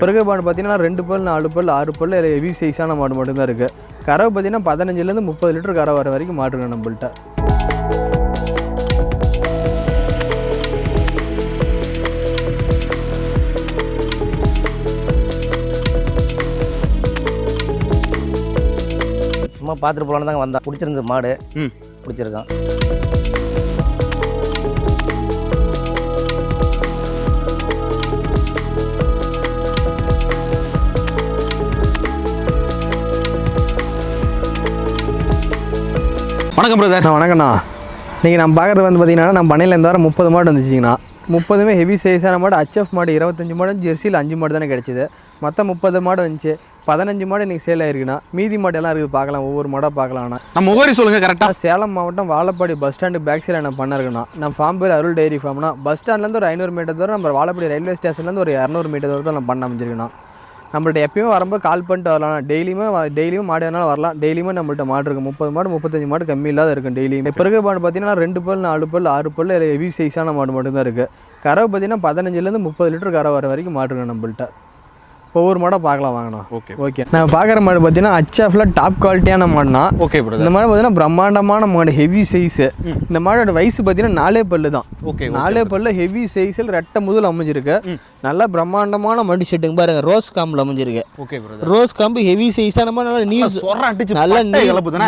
பிறகு மாடு பார்த்தீங்கன்னா ரெண்டு பல் நாலு பல் ஆறு பல் ஹெவி சைஸான மாடு மட்டும்தான் இருக்குது கறவை பார்த்தீங்கன்னா பதினஞ்சுலேருந்து முப்பது லிட்டர் கறவை வர வரைக்கும் மாடு இருக்கு நம்மள்ட்ட. சும்மா பார்த்துட்டு போலான்னு தாங்க வந்தேன். பிடிச்சிருந்தது மாடு. ம். பிடிச்சிருக்கான். வணக்கம் பிரதர் வணக்கண்ணா இன்றைக்கி நம்ம பார்க்குறது வந்து பார்த்தீங்கன்னா நம்ம பண்ணையில் இந்த வாரம் முப்பது மாடு வந்துச்சுங்கண்ணா. முப்பதுமே ஹெவி சைஸான மாடு ஹச்எஃப் மாடு இருபத்தஞ்சு மாடு ஜெர்சியில் அஞ்சு மாடு தானே கிடச்சிது. மொத்தம் முப்பது மாடு வந்துச்சு. பதினஞ்சு மாடு இன்றைக்கி சேல் ஆயிருக்குண்ணா. மீதி மாடு எல்லாம் இருக்குது பார்க்கலாம். ஒவ்வொரு மாடாக பார்க்கலாம்ண்ணா நம்ம முகவரி சொல்லுங்க கரெக்டா நான் சேலம் மாவட்டம் வாழப்பாடி பஸ் ஸ்டாண்டு பேக் சைடில் நான் பண்ணிருக்கேண்ணா. நம்ம ஃபார்ம் பேர் அருள் டைரி ஃபார்ம்னா பஸ் ஸ்டாண்ட்லேருந்து ஒரு ஐநூறு மீட்டர் தூரம் நம்ம வாழப்பாடி ரயில்வே ஸ்டேஷன்லேருந்து ஒரு இரநூறு மீட்டர் தூரத்தில் நான் பண்ண அமைஞ்சிருக்கேண்ணா. நம்மள்ட்ட எப்பயுமே வரும்போது கால் பண்ணிட்டு வரலாம். டெய்லியுமே டெய்லியுமே டெய்லியும் மாடு வேணாலும் வரலாம்? டெய்லியுமே நம்மள்ட்ட மாடு இருக்கும் முப்பது மாடு முப்பத்தஞ்சு மாடு கம்மி இல்லாத இருக்கும் டெய்லியும். இப்போ இருக்க மாடு பார்த்தீங்கன்னா ரெண்டு பல் நாலு பல் ஆறு பல் ஹெவி சைஸான மாடு மட்டும்தான் இருக்குது கறவை பார்த்தீங்கன்னா பதினஞ்சுலேருந்து முப்பது லிட்டர் கறவை வர வரைக்கும் மாடு இருக்கு நம்மள்ட்ட. ஒவ்வொரு மாடாக பார்க்கலாம் வாங்கண்ணா ஓகே. ஓகே. நான் பார்க்குற மாடு பார்த்தீங்கன்னா ஹச்எஃப்ல டாப் குவாலிட்டியான மாடுனா ஓகே இந்த மாடு பார்த்தீங்கன்னா பிரம்மாண்டமான மாடு ஹெவி சைஸு இந்த மாடோட வயசு பார்த்தீங்கன்னா நாலே பல்லு தான். ஓகே நாலே பல்லு ஹெவி சைஸில் ரெட்டை முதல் அமைஞ்சிருக்கு. நல்லா பிரம்மாண்டமான மடி செட்டுங்க பாருங்க ரோஸ் காம்பில் அமைஞ்சிருக்கு. ஓகே ரோஸ் காம்பு ஹெவி சைஸான மாதிரி நல்லா நீர் அடிச்சு நல்ல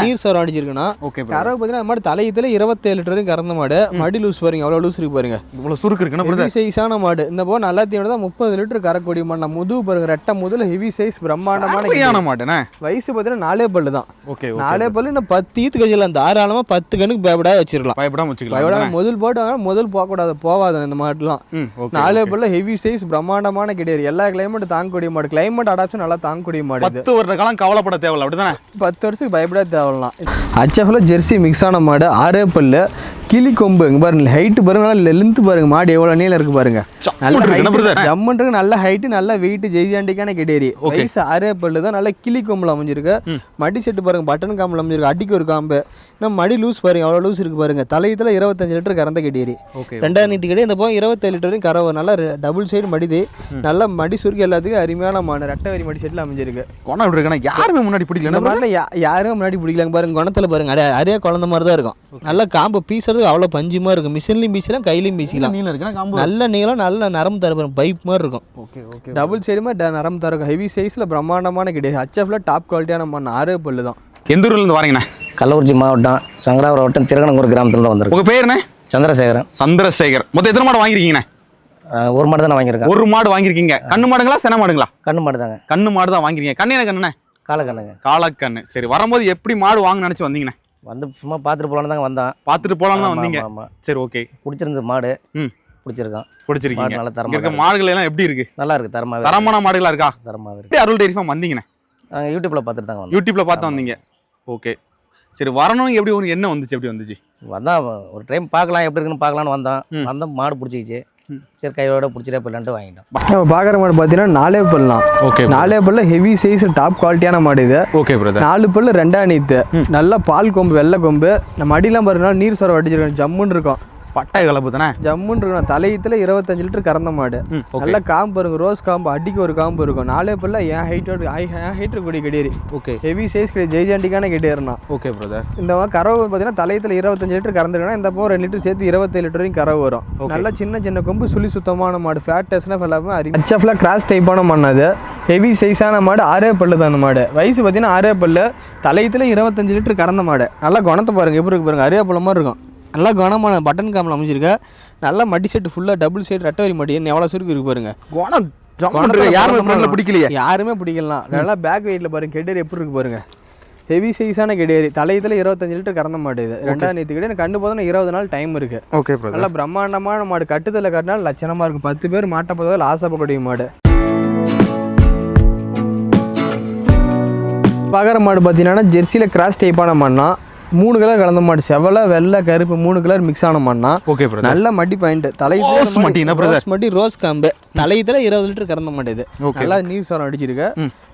நீர் சோரம் அடிச்சிருக்குண்ணா. ஓகே கறவை பார்த்தீங்கன்னா மாடு தலையத்தில் இருபத்தேழு லிட்டர் வரைக்கும் கறந்த மாடு. மடி லூஸ் பாருங்க அவ்வளோ லூஸ் இருக்கு பாருங்க. இவ்வளவு சுருக்கு பிரதர் சைஸான மாடு. இந்த போது நல்லா தீவனம் தான் முப்பது லிட்டர் கறக்கூடிய மாடு நான் முதுகு பாருங்க ரெட்டை முதல்ல ஹெவி சைஸ் பிரம்மாண்டமான மாட்டேனே? வயசு பார்த்தீங்கன்னா நாலே பல்லு தான். ஓகே நாலே பல்லு இன்னும் பத்து ஈத்து கஜில் தாராளமாக பத்து கணுக்கு பயப்படாத வச்சிருக்கலாம். பயப்படாம வச்சுக்கலாம் பயப்படாத முதல் போட்டு வாங்க, முதல் போகக்கூடாது போகாது இந்த மாட்டுலாம். நாலே பல்ல ஹெவி சைஸ் பிரம்மாண்டமான கிடையாது. எல்லா கிளைமேட் தாங்கக்கூடிய மாடு. கிளைமேட் அடாப்ஷன் நல்லா தாங்கக்கூடிய மாடு பத்து வருட காலம் கவலைப்பட தேவையில்ல அப்படிதானே? பத்து வருஷத்துக்கு பயப்பட தேவைலாம் ஹச்எஃப்ல ஜெர்சி மிக்ஸ் ஆன மாடு ஆரே பல்லு கிளி கொம்பு. இங்க பாருங்க ஹைட்டு பாருங்க நல்லா லென்த் பாருங்க. மாடு எவ்வளோ நீளம் இருக்கு பாருங்க. நல்ல ஜம்முன்றது நல்ல ஹைட்டு நல்ல வெயிட் ஜெய்ஜாண்டிக்கான கிடையாது வயசு ஆரே பல்லு தான் நல்ல கிளி கொம்புல அமைஞ்சிருக்கு. மடி செட்டு பாருங்க பட்டன் காம்பில் அமைஞ்சிருக்கு. அடிக்கு ஒரு காம்பு. நம்ம மடி லூஸ் பாருங்க அவ்வளோ லூஸ் இருக்கு பாருங்க. தலையத்தில் இருபத்தஞ்சு லிட்டர் கறந்த ஓகே ரெண்டாயிரம் நீத்தி கிடையாது இந்த போக இருபத்தேழு லிட்டர் வரைக்கும் கறவை. நல்லா டபுள் சைடு மடிது. நல்லா மடி சுருக்கி எல்லாத்துக்கும் அருமையான மாடு ரெட்டை வரி மடி செட்டில் அமைஞ்சிருக்கு. கொண்டா இப்படி இருக்கா யாருமே முன்னாடி பிடிக்கல யாரும் முன்னாடி பிடிக்கலாங்க பாருங்க. குணத்தில் பாருங்க அடைய அரிய குழந்த மாதிரி தான் இருக்கும். நல்லா காம்பு பீசுறதுக்கு அவ்வளோ பஞ்சுமா இருக்கும். மிஷின்லையும் பீசலாம் கையிலையும் பீசிக்கலாம் நல்ல நீளம் நல்ல நரம்பு தர பாருங்க பைப் மாதிரி இருக்கும். ஓகே ஓகே டபுள் சைடுமே ட நரம்பு தர இருக்கும். ஹெவி சைஸில் பிரம்மாண்டமான கிடையாது. ஹச்எஃப்ல டாப் குவாலிட்டியான மண் ஆரே பல்லு தான். எந்த ஊர்ல இருந்து வரீங்கண்ணே? கள்ளக்குறிச்சி மாவட்டம் சங்கராபுரம் வட்டம் திருக்கணங்கூர் கிராமத்தில் தான் வந்திருக்கு உங்க பேர் என்ன? சந்திரசேகரன். சந்திரசேகர். மொத்தம் எத்தனை மாடு வாங்கிருக்கீங்கண்ணே ஒரு மாடு தான் நான் வாங்கியிருக்கேன் ஒரு மாடு வாங்கிருக்கீங்க கண்ணு மாடுங்களா சென மாடுங்களா? கண்ணு மாடு தாங்க. கண்ணு மாடு தான் வாங்கிருக்கீங்க கண்ணு என்ன கண்ணுண்ணே? காலக்கண்ணுங்க. காலக்கண்ணு. சரி வரும்போது எப்படி மாடு வாங்க நினைச்சு வந்தீங்கண்ணே? வந்து சும்மா பார்த்துட்டு போலான்னு தாங்க வந்தேன் பார்த்துட்டு போலாம்னு தான் வந்தீங்க. சரி ஓகே பிடிச்சிருந்தது மாடு. ம். பிடிச்சிருக்கான். பிடிச்சிருக்கீங்க. மாடு நல்ல தரமாக இருக்க மாடுகள் எல்லாம் எப்படி இருக்கு? நல்லா இருக்கு தரமாவே தரமான மாடுகளா இருக்கா? தரமாக இருக்கு. அருள் டைரி ஃபார்ம் வந்தீங்கண்ணே நாங்கள் யூடியூப்ல பார்த்துட்டு தாங்க யூடியூப்ல பார்த்து. வந்தீங்க. ஓகே சரி வரணும் எப்படி ஒரு என்ன வந்துச்சு? எப்படி வந்துச்சு? வந்தான் ஒரு டைம் பார்க்கலாம் எப்படி இருக்குன்னு பார்க்கலான்னு வந்தோம். ம். வந்தோம் மாடு பிடிச்சிக்கிச்சு. சரி கையோட பிடிச்சிட்டே போயிடலான்ட்டு வாங்கிட்டோம். நம்ம பார்க்குற மாடு பார்த்தீங்கன்னா நாலே பல்லாம் ஓகே நாலே பல்ல ஹெவி சைஸ் டாப் குவாலிட்டியான மாடு இது. ஓகே பிரதர் நாலு பல்லு ரெண்டா நீத்து. நல்ல பால் கொம்பு வெள்ளை கொம்பு. நம்ம அடியெல்லாம் பாருங்க நீர் சரம் அடிச்சிருக்கோம் ஜம்முன்னு இருக்கும். பட்டை கலப்பு தானே? ஜம்முன்னு இருக்கும் தலையத்தில் இருபத்தஞ்சு லிட்டர் கறந்த மாடு. நல்ல காம்பு பாருங்க ரோஸ் காம்பு அடிக்கு ஒரு காம்பு இருக்கும். நாலே பல்ல என் ஹைட்டோட என் ஹைட்டு கூடிய கிடையாது ஓகே ஹெவி சைஸ் கிடையாது. ஜெய்ஜாண்டிக்கான கிடையாதுண்ணா ஓகே பிரதர் இந்த மாதிரி கறவை பார்த்தீங்கன்னா தலையத்தில் இருபத்தஞ்சு லிட்டர் கறந்துருக்கணும் இந்த பக்கம் ரெண்டு லிட்டர் சேர்த்து இருபத்தேழு லிட்டர் வரைக்கும் கறவை வரும். நல்ல சின்ன சின்ன கொம்பு சுழி சுத்தமான மாடு. ஃபேட் டெஸ்ட்னா எல்லாமே அறி ஹச்எஃப்ல கிராஸ் டைப்பான மண்ணது ஹெவி சைஸான மாடு ஆரே பல்லு தான் அந்த மாடு. வயசு பார்த்தீங்கன்னா ஆரே பல்லு. தலையத்தில் இருபத்தஞ்சு லிட்டர் கறந்த மாடு. நல்லா குணத்தை பாருங்க. எப்படி இருக்கு பாருங்க. அரியா பழம் மாதிரி இருக்கும். நல்லா குணமான பட்டன் காமில் அமைஞ்சிருக்க. நல்லா மடி செட்டு ஃபுல்லாக டபுள் சைடு ரெட்டை வரி மடி எவ்வளோ சுருக்கு இருக்கு பாருங்க. குணம் யாருமே. பிடிக்கலையே. யாருமே பிடிக்கலாம். நல்லா பேக் வெயிட்டில் பாருங்க கெடேரி எப்படி இருக்கு பாருங்க. ஹெவி சைஸான கெடேரி தலையத்தில் இருபத்தஞ்சு லிட்டர் கறந்த மாடு இது. ரெண்டாம் நேற்று கிடையாது கண்டு போதும் இருபது நாள் டைம் இருக்கு. ஓகே நல்லா பிரம்மாண்டமான மாடு. கட்டுதல கட்டினாலும் லட்சணமா இருக்கும் பத்து பேர் மாட்ட போதால் ஆசைப்படக்கூடிய மாடு. பகர மாடு பார்த்தீங்கன்னா ஜெர்சியில் கிராஸ் டைப்பான மாடுனா மூணு கலர் கலந்த மாடு. செவலை வெள்ளை கருப்பு மூணு கலர் மிக்ஸ் ஆன மாடுனா ஓகே நல்ல மடி பாயிண்ட் Rose தலையத்துல மடி என்ன brother? ரோஸ் மடி ரோஸ் காம்பு. தலையத்துல இருபது லிட்டர் கறந்த மாடு இது. Okay. நல்லா நீர் சாரம் அடிச்சிருக்கு.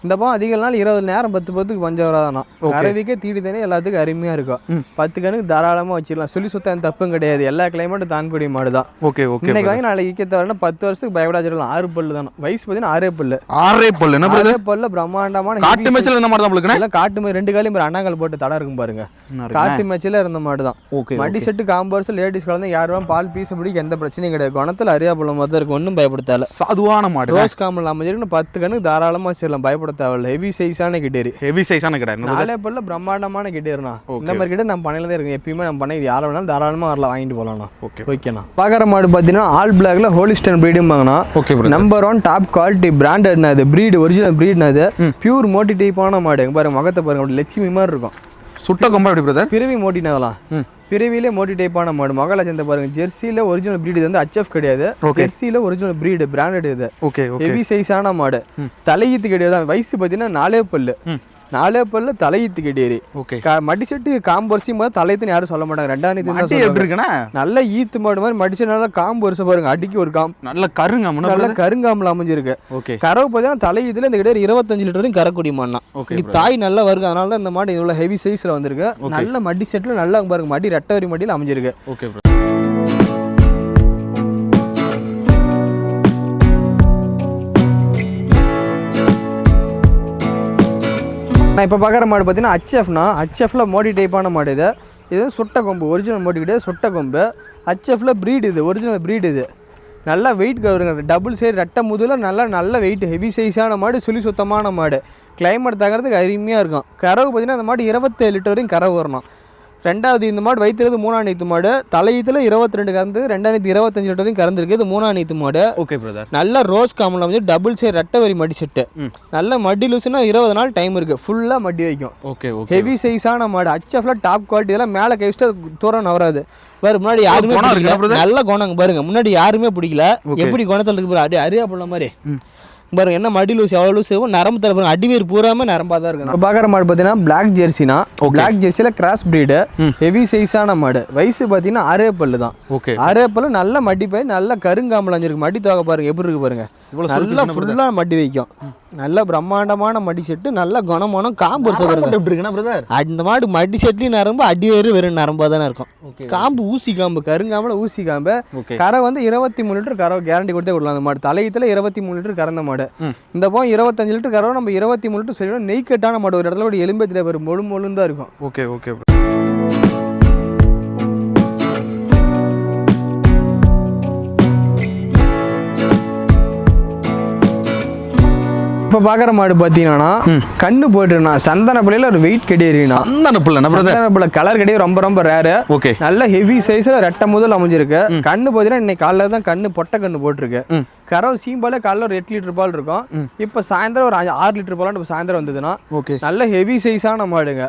இந்த பக்கம் அதிக நாள் இருபது நேரம் பத்து பத்துக்கு பஞ்சம் வராதானா கறவைக்கே தீடி தண்ணி எல்லாத்துக்கும் அருமையா இருக்கும். பத்து கணக்கு தாராளமா வச்சிடலாம். சொல்லி சுத்தம் தப்பும் கிடையாது. எல்லா கிளைமேட்டும் தான்கூடிய மாடு தான். ஓகே ஓகே இன்னைக்கு வாங்கி நாளைக்கு விற்க தவிர பத்து வருஷத்துக்கு பயப்பட வச்சிடலாம். ஆறு பல்லு தானே? வயசு பார்த்தீங்கன்னா ஆறே பல்லு. ஆறே பல்லு. என்ன பல்ல பிரம்மாண்டமான காட்டு மேய்ச்சல் இந்த மாதிரி தான் காட்டு ரெண்டு காலையும் அண்ணாங்கல் போட்டு தடம் இருக்கும் பாருங்க. காட்டு மேட்சில் இருந்த மாடு தான் ஓகே. மடி செட்டு காம்பர்ஸ் லேடிஸ் கலந்து யாரும் பால் பீச பிடிக்க எந்த பிரச்சனையும் கிடையாது. குணத்தில் அரியாபுலம் மாதிரி இருக்கும். ஒன்றும் பயப்படுத்தால சாதுவான மாடு ரோஸ் காமல் அமைஞ்சிருக்கு பத்து கணக்கு தாராளமாக வச்சிடலாம். பயப்பட தேவையில்ல ஹெவி சைஸான கிட்டேரி. ஹெவி சைஸான கடை என்ன brother? நாலே பல்ல பிரம்மாண்டமான கிட்டேருண்ணா. இந்த மாதிரி கிட்ட நம்ம பண்ணையில தான் இருக்கும். எப்பயுமே நம்ம பண்ணை யாரை வேணாலும் தாராளமாக வரலாம். வாங்கிட்டு போகலாம்ண்ணா ஓகே. ஓகேண்ணா. பார்க்குற மாடு பார்த்தீங்கன்னா ஆல் பிளாக்ல Holstein ப்ரீடும்பாங்கண்ணா okay brother number one top quality பிராண்டட்னா இது. ப்ரீடு ஒரிஜினல் ப்ரீட்னா இது. பியூர் மோட்டி டைப்பான மாடு. இங்க பாருங்க முகத்தை பாருங்க. அப்படி லட்சுமி மாதிரி இருக்கும். சுட்ட கொம்பா எப்படி பிரதர் பிறவி மோட்டினதெல்லாம். ம். பிறவிலே மோட்டி டைப்பான மாடு. மகள சேர்ந்த பாருங்க ஜெர்சியில் ஒரிஜினல் ப்ரீடு இது வந்து HF கிடையாது. ஜெர்சியில் ஒரிஜினல் ப்ரீடு பிராண்டட் இது. ஓகே ஹெவி சைஸான மாடு. தலையீத்து கிடையாது. வயசு பார்த்தீங்கன்னா நாலே பல்லு. நாலே பல்லு தலையீத்து கிடையாது ஓகே. கா மடி செட்டு காம்பு வரிசையும் போது தலையத்துன்னு யாரும் சொல்ல மாட்டாங்க. ரெண்டாயிரத்தி எப்படி. இருக்குன்னா? நல்ல ஈத்து மாடு மாதிரி மடிச்சு நல்லா காம்பு வருஷம் பாருங்க. அடிக்கு ஒரு காம்பு நல்ல கருங்க முன்ன நல்ல கருங்காமல் அமைஞ்சிருக்கு. ஓகே. கறவை பார்த்தீங்கன்னா தலையீத்துல இந்த கிடையாது இருபத்தஞ்சு லிட்டர் வரைக்கும் கறக்கூடிய மாடுனா. ஓகே தாய் நல்லா வருது. அதனால தான் இந்த மாடு இவ்வளோ ஹெவி சைஸில் வந்திருக்கு. நல்ல மடி செட்டில் நல்லா பாருங்க. மடி ரெட்டவரி மடியில் அமைஞ்சிருக்கு. ஓகே நான் இப்போ பார்க்குற மாடு பார்த்தீங்கன்னா ஹச்எஃப்னா ஹச்எஃப்ல மோடி டைப்பான மாடு இது. இது சுட்ட கொம்பு ஒரிஜினல் மோடி கிடையாது சுட்ட கொம்பு. ஹச்எஃப்ல ப்ரீடு இது ஒரிஜினல் ப்ரீடு இது. நல்லா வெயிட் கவருங்க டபுள் சைடு ரெட்டை முதுல நல்லா நல்ல வெயிட் ஹெவி சைஸான மாடு சுழி சுத்தமான மாடு. கிளைமேட் தகறதுக்கு அருமையாக இருக்கும். கறவு பார்த்தீங்கன்னா அந்த மாடு இருபத்தேழு லிட்டர் வரையும் கறவு வரணும். ரெண்டாவது இந்த மாடு வயிற்றுறது மூணாம் நீத்து மாடு. தலையீத்துல இருபத்தி ரெண்டு கறந்து ரெண்டாயிரத்தி இருபத்தஞ்சு லிட்டர் வரைக்கும் கறந்துருக்கு. இது மூணாம் நீத்து மாடு. ஓகே பிரதர் நல்ல ரோஸ் காமில் வந்து டபுள் சைடு ரெட்டை வரி மடி செட்டு. நல்ல மடி லூசுனா இருபது நாள் டைம் இருக்குது ஃபுல்லாக மடி வைக்கும். ஓகே ஹெவி சைஸான மாடு. ஹச்எஃப்ல டாப் குவாலிட்டி இதெல்லாம் மேலே கை வச்சுட்டு அது தூரம் நவராது. பாரு முன்னாடி யாருமே இருக்கா? நல்ல குணங்க பாருங்க முன்னாடி யாருமே பிடிக்கல. எப்படி குணத்தில் இருக்கு அடி அரியா புள்ள மாதிரி. பாருங்க என்ன மடி லூஸ் எவ்வளோ லூஸ் நரம்பு தர பாருங்க அடிவேர் பூராமே நரம்பாக தான் இருக்கு. இப்போ பார்க்குற மாடு பார்த்தீங்கன்னா பிளாக் ஜெர்சினா. பிளாக் ஜெர்சியில் கிராஸ் பிரீடு. ஹெவி சைஸான மாடு. வயசு பார்த்தீங்கன்னா ஆறே பல்லு தான். ஓகே ஆறே பல்லு நல்ல மடி பை நல்ல கருங்காமல் அஞ்சிருக்கு மடி தோகை பாருங்க எப்படி இருக்கு பாருங்க. நல்லா ஃபுல்லாக மடி வைக்கும். நல்ல பிரம்மாண்டமான மடி செட்டு நல்ல குணமான காம்பு பிரதர்? அந்த மாடு மடி செட்லையும் நரம்பு அடி வேறு வெறும் நரம்பாக தானே இருக்கும். காம்பு ஊசி காம்பு கருங்காம்பில் ஊசி காம்பு. கரை வந்து இருபத்தி மூணு லிட்டர் கரை கேரண்டி கொடுத்தே விடலாம் அந்த மாடு. தலையத்தில் இருபத்தி மூணு லிட்டர் கறந்த மாடு. இந்த போகும் இருபத்தஞ்சு லிட்டர் கறவை நம்ம இருபத்தி மூணு லிட்டர் சொல்லி நெய் கட்டான மாடு ஒரு இடத்துல ஒரு எலும்பத்தில் வரும் மொழு மொழுன்னு தான் இருக்கும். Okay okay. இப்போ பார்க்குற மாடு பார்த்தீங்கன்னா கண்ணு போட்டுருண்ணா சந்தன பிள்ளையில ஒரு வெயிட் கெடியறினா சந்தன புள்ள சந்தன பிள்ளை கலர் கடியே ரொம்ப ரொம்ப ரேரு ஓகே நல்ல ஹெவி சைஸில் ரெட்டை முதல் அமைஞ்சிருக்கு. கண்ணு பார்த்தீங்கன்னா இன்னைக்கு காலைல தான் கண்ணு பொட்டை கண்ணு போட்டிருக்கு. ம். கறவை சீம்பாலே காலைல ஒரு எட்டு லிட்டர் பால் இருக்கும். இப்போ சாயந்தரம் ஒரு ஆறு லிட்டர் பால் இப்போ சாயந்தரம் வந்ததுன்னா நல்ல ஹெவி சைஸான மாடுங்க.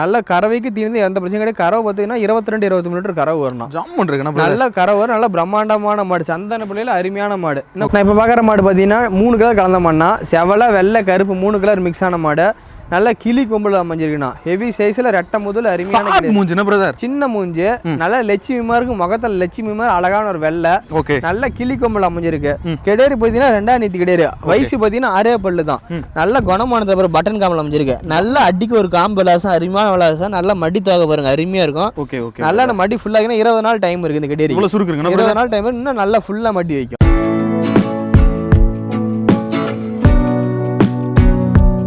நல்ல கறவைக்கு தீர்ந்து எந்த பிரச்சனையும் கிடையாது. கறவை பார்த்தீங்கன்னா இருபத்தி ரெண்டு இருபத்தி மூணு லிட்டர் கறவை வரணும் நல்ல கறவை வரும் நல்ல பிரம்மாண்டமான மாடு. சந்தன பிள்ளையில அருமையான மாடு. நான் இப்போ பார்க்குற மாடு பார்த்தீங்கன்னா மூணு கலர் கலந்த மாடுனா செவலை வெள்ளை கருப்பு மூணு கலர் மிக்ஸ் ஆன மாடு. நல்ல கிளி கொம்புல அமைஞ்சிருக்குண்ணா. ஹெவி சைஸில் ரெட்டை முதல் அருமையான மூஞ்சின பிரதர் சின்ன மூஞ்சி. நல்ல லட்சுமி மாதிரி இருக்கும் முகத்தில் லட்சுமி மாதிரி அழகான ஒரு வெள்ளை. ஓகே. நல்ல கிளி கொம்புல அமைஞ்சிருக்கு. கெடேரி பார்த்தீங்கன்னா ரெண்டாம் நீத்தி கெடேரி. வயசு பார்த்தீங்கன்னா ஆறே பல்லு தான். நல்ல குணமானது அப்புறம் பட்டன் காம்பில் அமைஞ்சிருக்கு. நல்ல அடிக்கு ஒரு காம்பு விளாசம் அருமையான விளாசம் நல்ல மடி தோகை பாருங்க அருமையா இருக்கும். Okay okay. நல்லா மடி ஃபுல்லாகினா இருபது நாள் டைம் இருக்குது இந்த கெடேரி. இருபது நாள் டைம் இன்னும் நல்லா ஃபுல்லாக மடி வைக்கும்.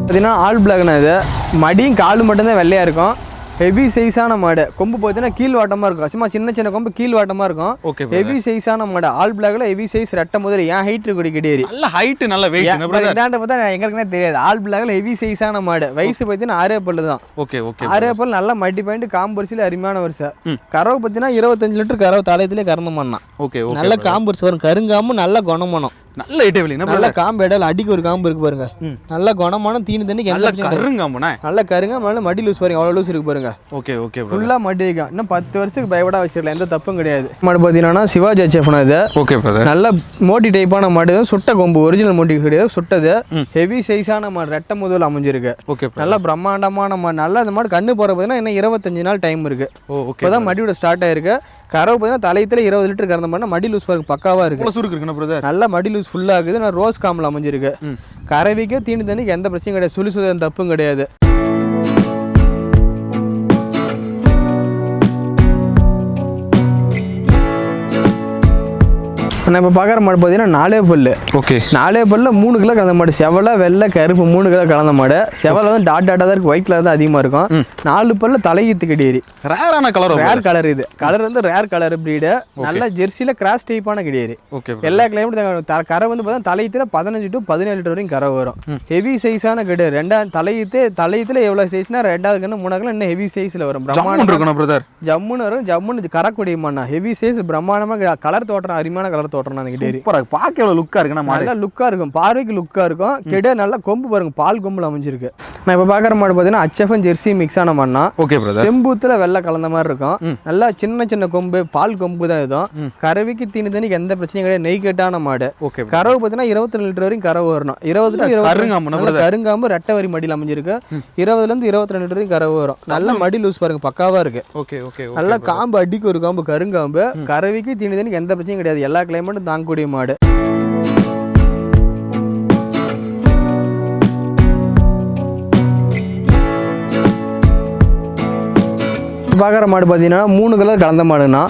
பார்த்தீங்கன்னா ஆல் பிளாக்னா இது. மடியும் காலும் மட்டும்தான் வெள்ளையாக இருக்கும். ஹெவி சைஸான மாடு. கொம்பு பார்த்தீங்கன்னா கீழ் வாட்டமாக இருக்கும். சும்மா சின்ன சின்ன கொம்பு கீழ் வாட்டமாக இருக்கும். ஓகே ஹெவி சைஸான மாடு. ஆல் பிளாக்ல ஹெவி சைஸ் ரெட்டை முதல் ஏன் ஹைட் இருக்கக்கூடிய கிடையாது நல்ல ஹைட் நல்ல வெயிட் என்ன பிரதர் இதாண்ட பார்த்தா எங்களுக்குனே தெரியாது. ஆல் பிளாக்ல ஹெவி சைஸான மாடு. வயசு பார்த்தீங்கன்னா ஆறே பல்லு தான். ஓகே ஓகே ஆறே பல்லு நல்லா மட்டி பாயிண்ட் காம்பரிசியில் அருமையான வருஷம் கறவை பார்த்தீங்கன்னா இருபத்தஞ்சு லிட்டர் கறவை தலையத்திலே கறந்து பண்ணலாம் ஓகே நல்ல காம்பரிசி வரும். கருங்காம்பு நல்ல குணமனம் நல்ல என்ன நல்ல காம்பு இடையில அடிக்கு ஒரு காம்பு இருக்கு பாருங்க. நல்ல குணமான தீனி தண்ணிக்கு நல்ல. கருங்காமண்ணே நல்ல கருங்க நல்ல மடி லூஸ் பாருங்க. அவ்வளோ லூஸ் இருக்கு பாருங்க. ஓகே ஓகே ப்ரோ ஃபுல்லாக மடி வைக்கும் இன்னும் பத்து வருஷத்துக்கு பயப்படா வச்சிடலாம் எந்த தப்பும் கிடையாது. மாடு பார்த்தீங்கன்னா சிவாஜி ஹெச்எஃப்னா இது. ஓகே நல்ல மோட்டி டைப்பான மாடு தான் சுட்ட கொம்பு ஒரிஜினல் மோட்டி கிடையாது. சுட்டது. ஹெவி சைஸான மாடு. ரெட்டை முதல் அமைஞ்சிருக்கு. ஓகே நல்ல பிரம்மாண்டமான மாடு. நல்லா இந்த மாடு கண்ணு போகிற பார்த்தீங்கன்னா இன்னும் இருபத்தஞ்சு நாள் டைம் இருக்கு. ஓகே இப்போ தான் மடியோட ஸ்டார்ட் ஆயிருக்கு. கறவை பார்த்தீங்கன்னா தலையத்தில் இருபது லிட்டர் கறந்த மாதிரி மடி லூஸ் பாருங்க பக்காவாக இருக்கு. இவ்வளோ சுருக்கு இருக்குண்ணா பிரதர் நல்ல மடி லூஸ் ஃபுல்லாக இருக்குது. நான் ரோஸ் காமில் அமைஞ்சிருக்கு. கறவைக்கு தீனி தண்ணிக்கு எந்த பிரச்சனையும் கிடையாது. சுழி சுதம் தப்பும் கிடையாது. நம்ம இப்போ பார்க்குற மாடு பார்த்தீங்கன்னா நாலே பல்லு. ஓகே. நாலே பல்ல மூணு கிலோ கலந்த மாடு. செவலை வெள்ளை கருப்பு மூணு கிலோ கலந்த மாடு. செவலை வந்து டாட் டாட்டாக தான் இருக்குது ஒயிட் கலர் தான் அதிகமாக இருக்கும். நாலு பல்ல தலையீத்து கிடையாது ரேரான கலர் ரேர் கலர் இது. கலர் வந்து ரேர் கலர் பிரீடு நல்ல ஜெர்சியில் கிராஸ் டைப்பான கிடையாது எல்லா கிளைமேட் கரை வந்து பார்த்தா தலையீத்துல பதினஞ்சு டு பதினேழு லிட்டர் வரைக்கும் கரை வரும். ஹெவி சைஸான கடு ரெண்டாவது தலையீத்து தலையீத்துல எவ்வளோ சைஸ்னா ரெண்டாவது கண்ணு மூணாவது இன்னும் ஹெவி சைஸில் வரும். பிரம்மாண்டம் ஜம்முன்னு வரும். ஜம்முன்னு கரக்கூடிய மண்ணா ஹெவி சைஸ் பிரம்மாண்டமாக கலர் தோட்டம் அருமையான கலர் தோட்டம் அந்த கிட்டேரி சூப்பரா பார்க்க எவ்வளோ லுக்கா இருக்குண்ணா மாடு? நல்லா லுக்காக இருக்கும் பார்வைக்கு லுக்காக இருக்கும். கெட நல்லா கொம்பு பாருங்க பால் கொம்புல அமைஞ்சிருக்கு. நான் இப்போ பார்க்குற மாடு பார்த்தீங்கன்னா அச்சஃபன் ஜெர்சி மிக்ஸ் ஆன மண்ணா ஓகே பிரதர் செம்பூத்துல வெள்ளை கலந்த மாதிரி இருக்கும். நல்லா சின்ன சின்ன கொம்பு பால் கொம்பு தான் இதுவும் கறவைக்கு தீனி தண்ணிக்கு எந்த பிரச்சனையும் கிடையாது நெய் கட்டான மாடு. ஓகே கறவை பார்த்தீங்கன்னா இருபத்தி லிட்டர் வரைக்கும் கறவை வரணும். இருபது டு இருபது கருங்காம்பு ரெட்டை வரி மடியில் அமைஞ்சிருக்கு. இருபதுல இருந்து இருபத்தி ரெண்டு லிட்டர் கறவை வரும். நல்ல மடி லூஸ் பாருங்க பக்காவா இருக்கு. ஓகே ஓகே நல்ல காம்பு அடிக்கு ஒரு காம்பு கருங்காம்பு. கறவைக்கு தீனி தண்ணிக்கு எந்த பிரச்சனையும் கிடையாது. எல்லா மட்டும் தாங்கக்கூடிய மாடு. பார்க்குற மாடு பார்த்தீங்கன்னா மூணு கலர் கலந்த மாடுன்னா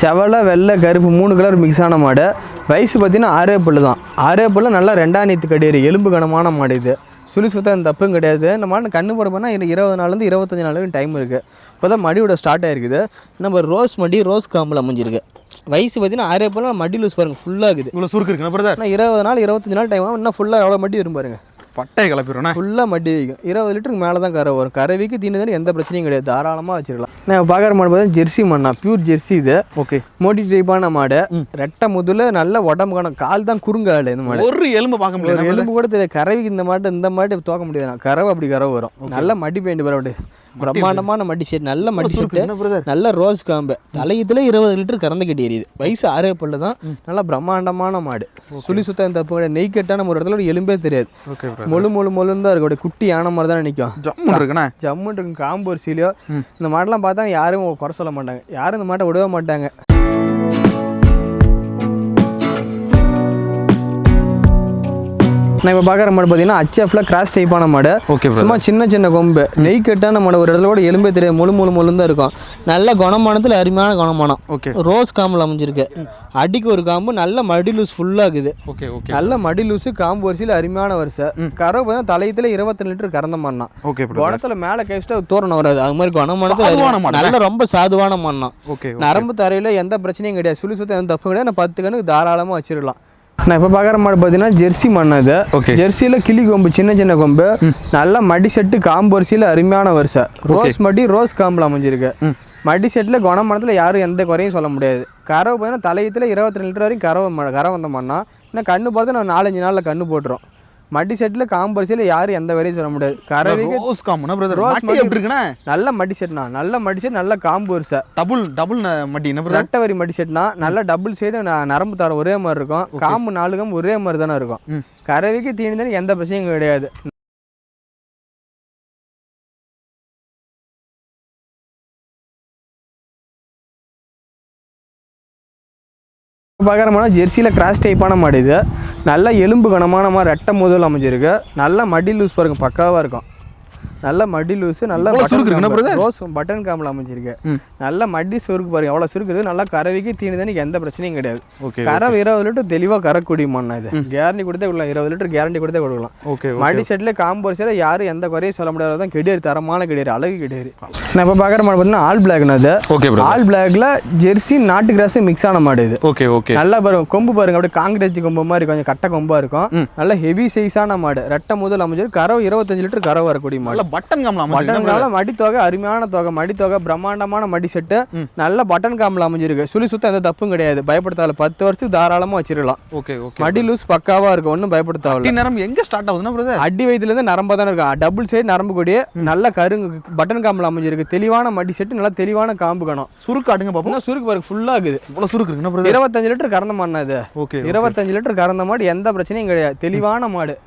செவலை வெள்ளை கருப்பு மூணு கலர் மிக்ஸ் ஆன மாடு. வயசு பார்த்தீங்கன்னா ஆறே பல்லு தான். ஆறே பல்லு நல்லா ரெண்டாம் நீத்து கடியேறு எலும்பு கனமான மாடு இது. சுழி சுத்தம் தப்பும் கிடையாது. இந்த மாடு கண்ணு போட போனால் இருபது நாள்லேருந்து இருபத்தஞ்சி நாள் டைம் இருக்குது இப்போ தான் மடியோட ஸ்டார்ட் ஆகிருக்குது நம்ம ரோஸ் மடி ரோஸ் காம்பில் அமைஞ்சிருக்கு. வயசு பார்த்தீங்கன்னா ஆறே பல்லு மடி லூஸ் பாருங்க ஃபுல்லாக இருக்குது இவ்வளோ சுருக்கு இருக்குண்ணா பிரதர் ஆனால் இருபது நாள் இருபத்தஞ்சு நாள் டைம் ஆகும் இன்னும் ஃபுல்லாக எவ்வளோ மடி வரும் பாருங்க. பட்டை கிளப்பிடுறோண்ணா ஃபுல்லாக மடி வைக்கும். இருபது லிட்டருக்கு மேலே தான் கரை வரும். கறவைக்கு தீனி எந்த பிரச்சனையும் கிடையாது. தாராளமாக வச்சிருக்கலாம் நான் பார்க்குற மாடு பார்த்தா ஜெர்சி மண்ணா பியூர் ஜெர்சி இது. ஓகே மோட்டி டைப்பான மாடு. ரெட்டை முதல்ல நல்ல உடம்பு காணும். கால் தான் குறுங்கால் இந்த மாடு. ஒரு எலும்பு பார்க்க ஒரு முடியல எலும்பு கூட தெரியாது. கறவைக்கு இந்த மாட்டு இந்த மாட்டு தோக்க முடியாது. கறவை அப்படி கறவை வரும். நல்ல மடி பெயிண்ட் அப்படி. பிரம்மாண்டமான மடி ஷெட் நல்ல மடி நல்ல ரோஸ் காம்பு தலையத்துல இருபது லிட்டர் கறந்து கட்டி எரியுது வயசு ஆறே பல்லு தான். நல்ல பிரம்மாண்டமான மாடு. சுழி சுத்தம் தப்பு கிடையாது நெய் கட்டான ஒரு இடத்துல எலும்பே தெரியாது. மொழு மொழு மொழுன்னு தான் இருக்கும். குட்டி யானை மாதிரி தான் நிற்கும் ஜம்முன்னு இருக்கும். காம்பு ஒரு சீலியோ. இந்த மாடெல்லாம் பார்த்தா யாரும் குறை சொல்ல மாட்டாங்க. யாரும் இந்த மாட்டை விடவே மாட்டாங்க. நான் இப்போ பார்க்குற மாடு பார்த்தீங்கன்னா ஹச்எஃப்ல கிராஸ் டைப்பான மாடு. ஓகே சும்மா சின்ன சின்ன கொம்பு. நெய் கட்டான மாடு. ஒரு இடத்துல கூட எலும்பே தெரியாது. முழு முழு முழுன்னு தான் இருக்கும். நல்ல குணமானத்தில் அருமையான குணமானம். ஓகே ரோஸ் காம்பில் அமைஞ்சிருக்கு. அடிக்கு ஒரு காம்பு நல்ல மடி லூஸ் ஃபுல்லாக இருக்குது. ஓகே ஓகே நல்ல மடி லூஸு காம்பு வரிசையில் அருமையான வரிசை. கறவை பார்த்தீங்கன்னா தலையத்தில் இருபத்தி லிட்டர் கறந்த மண்ணா ஓகே குணத்துல மேலே கழிச்சிட்டா தோரணம் வராது. அது மாதிரி சாதுவான குணமானது மாடு. நல்ல ரொம்ப சாதுவான மண்ணம் ஓகே நரம்பு தரையில் எந்த பிரச்சனையும் கிடையாது. சுழி சுத்தம் எந்த தப்பு கிடையாது. பத்து கணக்கு தாராளமாக வச்சிடலாம் நான் இப்போ பார்க்குற மாடு பார்த்தீங்கன்னா ஜெர்சி மண் அது Okay. ஜெர்சியில் கிளி கொம்பு சின்ன சின்ன கொம்பு. நல்ல மடி செட்டு காம்பு வரிசையில் அருமையான வரிசை. ரோஸ் மடி ரோஸ் காம்பில் அமைஞ்சிருக்கு. மடி செட்டில் குணமானத்தில் யாரும் எந்த குறையும் சொல்ல முடியாது. கறவை பார்த்தீங்கன்னா தலையத்தில் இருபத்தி ரெண்டு லிட்டர் வரைக்கும் கறவை கறவை வந்த மண்ணா. இன்னும் கண்ணு பார்த்து நான் நாலஞ்சு நாளில் கண்ணு போட்டுரும். மடி செட்டில் காம்பு வரிசையில் யாரும் எந்த வரையும் சொல்ல முடியாது. கறவைக்கு ரோஸ் காம்புனா பிரதர் ரோஸ் மட்டி மடி- எப்படி இருக்குண்ணா? நல்ல மடி செட்னா நல்ல மடி செட் நல்ல காம்பு வரிசை டபுள் டபுள் மட்டி என்ன ரெட்டை வரி மடி செட்னா நல்ல டபுள் சைடு நரம்பு தர ஒரே மாதிரி இருக்கும். காம்பு நாலு காம்பு ஒரே மாதிரி தானே இருக்கும். ம். கறவைக்கு தீனி தண்ணி எந்த பிரச்சனையும் கிடையாது. பார்க்குற மாடு ஜெர்சியில் கிராஸ் டைப்பான மாடு இது. நல்ல எலும்பு கனமான மாதிரி ரெட்டை முதல் அமைஞ்சிருக்கு. நல்லா மடி லூஸ் பாருங்கள் பக்காவாக இருக்கும். நல்ல மடி லூஸு நல்ல சுருக்கு? ரோஸ் பட்டன் காம்பில் அமைஞ்சிருக்கு. நல்ல மடி சுருக்கு பாருங்க. எவ்வளோ சுருக்குது? நல்லா கறவைக்கு தீனி தண்ணிக்கு எந்த பிரச்சனையும் கிடையாது. கறவை இருபது லிட்டர் தெளிவாக கறக்கூடிய மண்ணா இது கேரண்டி கொடுத்தே கொடுக்கலாம். இருபது லிட்டர் கேரண்டி கொடுத்தே கொடுக்கலாம். ஓகே மடி செட்டில் காம்பரிசியில் யாரும் எந்த குறையும் சொல்ல முடியாது தான் கிடையாது தரமான கிடையாது அழகு கிடையாது நான் இப்போ பார்க்குற மாடு பார்த்தீங்கன்னா ஆல் பிளாக்னு அது ஓகே ஆல் பிளாக்ல ஜெர்சி நாட்டு கிராஸ் மிக்ஸ் ஆன மாடு இது. Okay okay. நல்லா பாருங்க. கொம்பு பாருங்க. அப்படியே காங்கிரேஜ் கொம்பு மாதிரி கொஞ்சம் கட்ட கொம்பா இருக்கும். நல்ல ஹெவி சைஸான மாடு. ரெட்டை முதல் அமைஞ்சிருக்கு கறவை இருபத்தஞ்சு லிட்டர் கறவை வரக்கூடிய மாடு. பட்டன் காம்ல பட்டன் காமில் மடி தொகை அருமையான தொகை மடி தொகை பிரம்மாண்டமான மடி செட்டு. நல்ல பட்டன் காமில் அமைஞ்சிருக்கு. சுழி சுத்தம் எந்த தப்பும் கிடையாது. பயப்படுத்தாத பத்து வருஷத்துக்கு தாராளமாக வச்சிருக்கலாம் ஓகே ஓகே மடி லூஸ் பக்காவாக இருக்கும் ஒன்றும் பயப்பட தேவையில்ல அடி நேரம் எங்க ஸ்டார்ட் ஆகுதுன்னா பிரதர்? அடி வயிற்றுலேருந்து நரம்பா தானே இருக்கும். டபுள் சைடு நரம்பு கொடி நல்ல கருங்கு பட்டன் காம்பில் அமைஞ்சிருக்கு. தெளிவான மடி செட்டு நல்லா தெளிவான காம்பு கணும். சுருக்கு ஆடுங்க பாப்போம். இன்னும் சுருக்கு பாருங்க ஃபுல்லாக இருக்குது. இவ்வளவு சுருக்கு இருக்கு என்ன பிரதர்? இருபத்தஞ்சு லிட்டர் கறந்த மாடுனா இது. ஓகே. இருபத்தஞ்சு லிட்டர் கறந்த மாடு எந்த பிரச்சனையும் கிடையாது. தெளிவான மாடு.